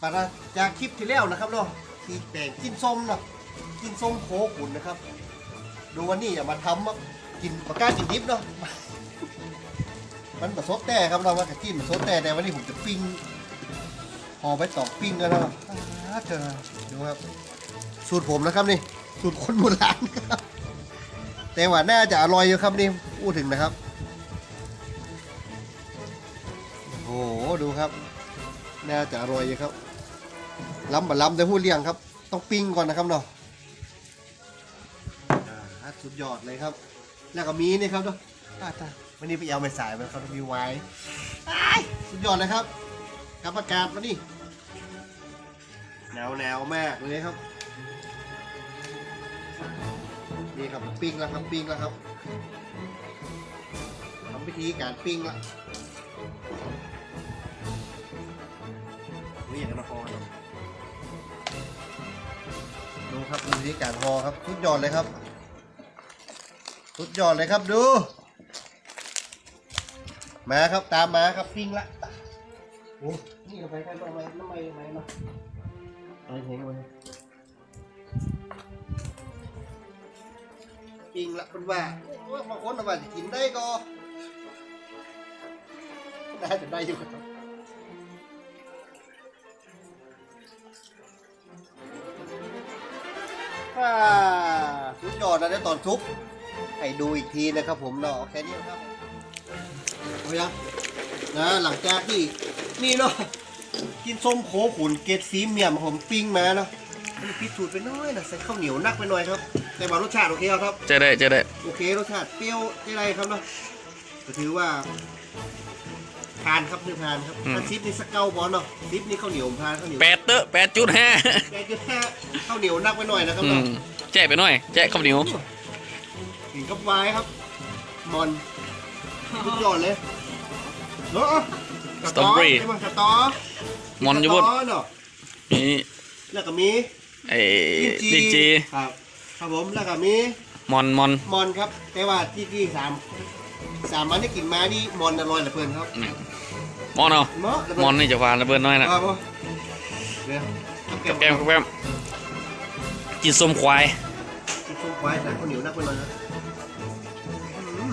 ปาจากคลิปที่แล้วนะครับเนาะที่แบ่งกินส้มเนาะกินส้มโคขุนนะครับ ดูวันนี้อย่ามาทำว่ากินปากกากินดิบเนาะมันผสมแต่ครับเราว่าจะกินผสมแต่แต่วันนี้ผมจะปิ้งห่อไปตอกปิ้งกันแล้วอ่าเธอดูครับ สูตรผมนะครับนี่สูตรคนโบราณครับแต่ว่าน่าจะอร่อยอยู่ครับนี่พูดถึงนะครับโอ้โหดูครับ น่าจะอร่อยอยู่ครับ ล้ำบะล้ำแต่พูดเลี้ยงครับ ต้องปิ้งก่อนนะครับเนาะอ่าสุดยอดเลยครับ แล้วก็มีนี่ครับเนาะอ่าตายวันนี้ไปเอาไม่สายมันเขามีไว้อ้ายสุดยอดเลยครับกับอากาศวันนี้หนาวหนาวๆมากเลยครับนี่ครับปิ้งแล้วครับปิ้งแล้วครับทำพิธีการปิ้งละนี่อย่างนครเนอะดู ครับดูวิธีการห่อครับสุดยอดเลยครับสุดยอดเลยครับดูมาครับตามมาครับปิ้งละโอ้นี่เราไปกันไปไปน้ำไม่ไม่เนาะไปเห็นไว้จริงละคุณว่าโอ้ยบางคนว่าจะกินได้ก็ได้จะได้อยู่ครับ ว้าสุดยอดนะในตอนซุปให้ดูอีกทีนะครับผมเนาะแค่นี้นะครับเอายังนะหลังจากที่นี่เนาะกินส้มโคขุนเกล็ดสีเมียมผมปิ้งมาเนาะนี่พิสูจน์ไปหน้อยนะใส่ข้าวเหนียวนักไปหน่อยครับ แต่ว่ารสชาติโอเคครับเจะได้เจะได้ โอเครสชาติเปรี้ยวได้ไรครับเนาะก็ถือว่า ทานครับคือทานครับถ้าซิปนี่สกเก้าบอลเนาะซิปนี่ข้าวเหนียวผมทานข้าวเหนียวแปดเตอะแปดจุดห้าแกจะแค่ข้าวเหนียวนักไปหน่อยนะครับอืเนาะมแจ้ไปหน่อย แจ้ข้าวเหนียวกินกับไวน์ครับมอนทุกยอดเลยเนาะใช่ไหมสตอมอนอยู่บนสตเนาะนี่แล้วก็มีไอ้ลินจีครับครับผมแล้วก็มีมอนมอน มอนครับ แต่ว่าที่ที่สาม สามมันที่กินมานี่มอนอร่อยเหลือเกินครับนี่มอนเอาเนาะมอนนี่จะหวานระเบิดน้อยนะครับผมเดี๋ยวกับแก้มกับแก้มกินส้มควายกินส้มควายใส่ข้าวเหนียวนักไปเลยนะอืม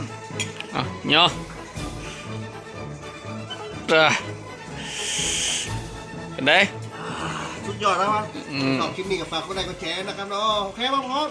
อะเนาะเด้อเป็นไงสุดยอดแล้วครับอืมชอบคลิปนี้กับฝากกดไลค์กดแชร์นะครับเนาะโอเคบ้างครับ